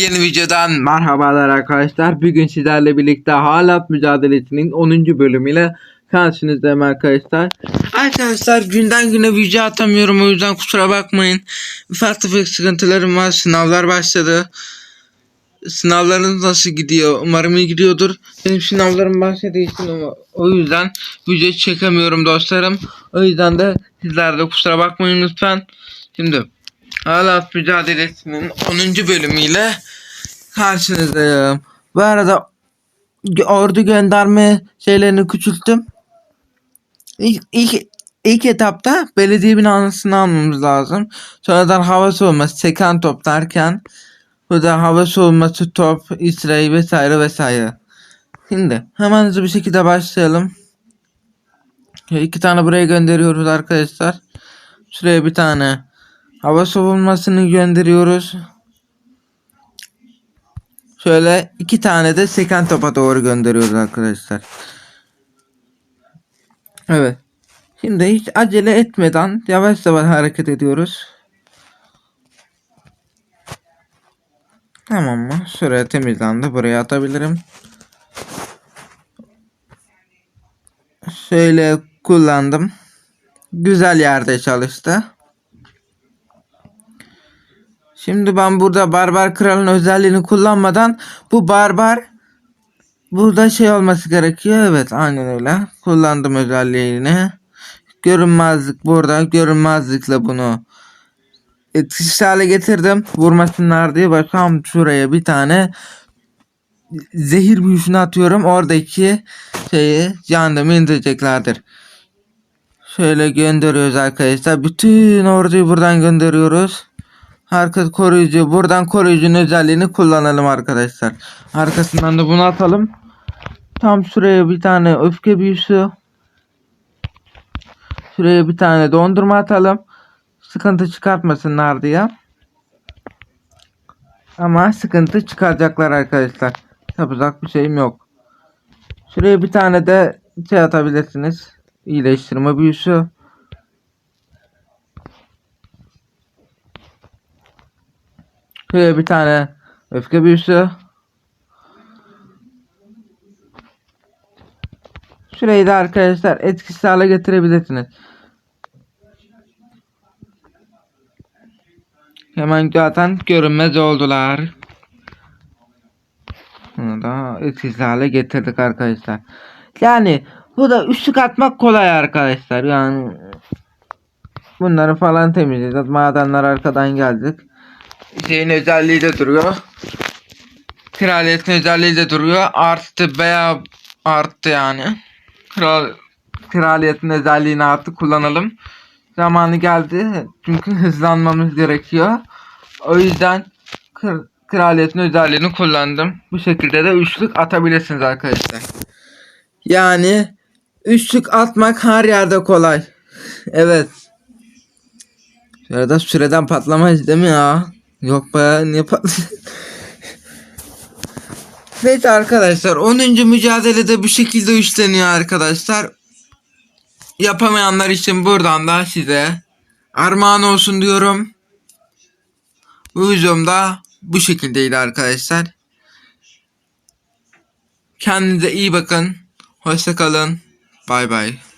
Yeni videodan merhabalar arkadaşlar. Bugün sizlerle birlikte Halat Mücadelesi'nin 10. bölümüyle karşınızdayım arkadaşlar. Arkadaşlar günden güne video atamıyorum o yüzden kusura bakmayın. Ufak tefek sıkıntılarım var. Sınavlar başladı. Sınavlarınız nasıl gidiyor? Umarım iyi gidiyordur. Benim sınavlarım başladığı için o- o yüzden video çekemiyorum dostlarım. O yüzden de sizler de kusura bakmayın lütfen. Şimdi Halat Mücadelesi'nin 10. bölümüyle karşınızdayım. Bu arada ordu gönderme şeylerini küçülttüm. İlk, ilk, ilk etapta belediye binasını almamız lazım. Sonradan hava savunması, seken top derken bu da hava savunması, top, İsrail vesaire vesaire. Şimdi hemen hızlı bir şekilde başlayalım. İki tane buraya gönderiyoruz arkadaşlar. Şuraya bir tane hava savunmasını gönderiyoruz. Şöyle iki tane de seken topa doğru gönderiyoruz arkadaşlar. Evet. Şimdi hiç acele etmeden yavaş yavaş hareket ediyoruz. Tamam mı? Şuraya temizlendi. Buraya atabilirim. Şöyle kullandım. Güzel yerde çalıştı. Şimdi ben burada barbar kralın özelliğini kullanmadan bu barbar burada şey olması gerekiyor. Evet aynen öyle. Kullandım özelliğini. Görünmezlik burada. Görünmezlikle bunu etkisiz hale getirdim. Vurmasınlar diye bakalım şuraya bir tane zehir büyüsünü atıyorum. Oradaki şeyi canımı indireceklerdir. Şöyle gönderiyoruz arkadaşlar. Bütün orduyu buradan gönderiyoruz. Herkes koruyucu. Buradan koruyucunun özelliğini kullanalım arkadaşlar. Arkasından da bunu atalım. Tam şuraya bir tane öfke büyüsü. Şuraya bir tane dondurma atalım. Sıkıntı çıkartmasınlar diye. Ama sıkıntı çıkaracaklar arkadaşlar. Yapacak bir şeyim yok. Şuraya bir tane de şey atabilirsiniz. İyileştirme büyüsü. Şuraya bir tane öfke büyüsü. Şurayı da arkadaşlar etkisiz hale getirebilirsiniz. Hemen zaten görünmez oldular. Bunu da etkisiz hale getirdik arkadaşlar. Yani bu da üçlük atmak kolay arkadaşlar. Yani bunları falan temizleyeceğiz. Madenler arkadan geldik. Şeyin özelliği de duruyor. Kraliyetin özelliği de duruyor. Arttı veya arttı yani. Kral kraliyetin özelliğini artık kullanalım. Zamanı geldi. Çünkü hızlanmamız gerekiyor. O yüzden kır, kraliyetin özelliğini kullandım. Bu şekilde de üçlük atabilirsiniz arkadaşlar. Yani üçlük atmak her yerde kolay. evet. Şurada süreden patlamayız değil mi ya? Yok be niye patlayacak? Neyse arkadaşlar 10. mücadelede bu şekilde üçleniyor arkadaşlar. Yapamayanlar için buradan da size armağan olsun diyorum. Bu videomda bu şekildeydi arkadaşlar. Kendinize iyi bakın. Hoşça kalın. Bay bay.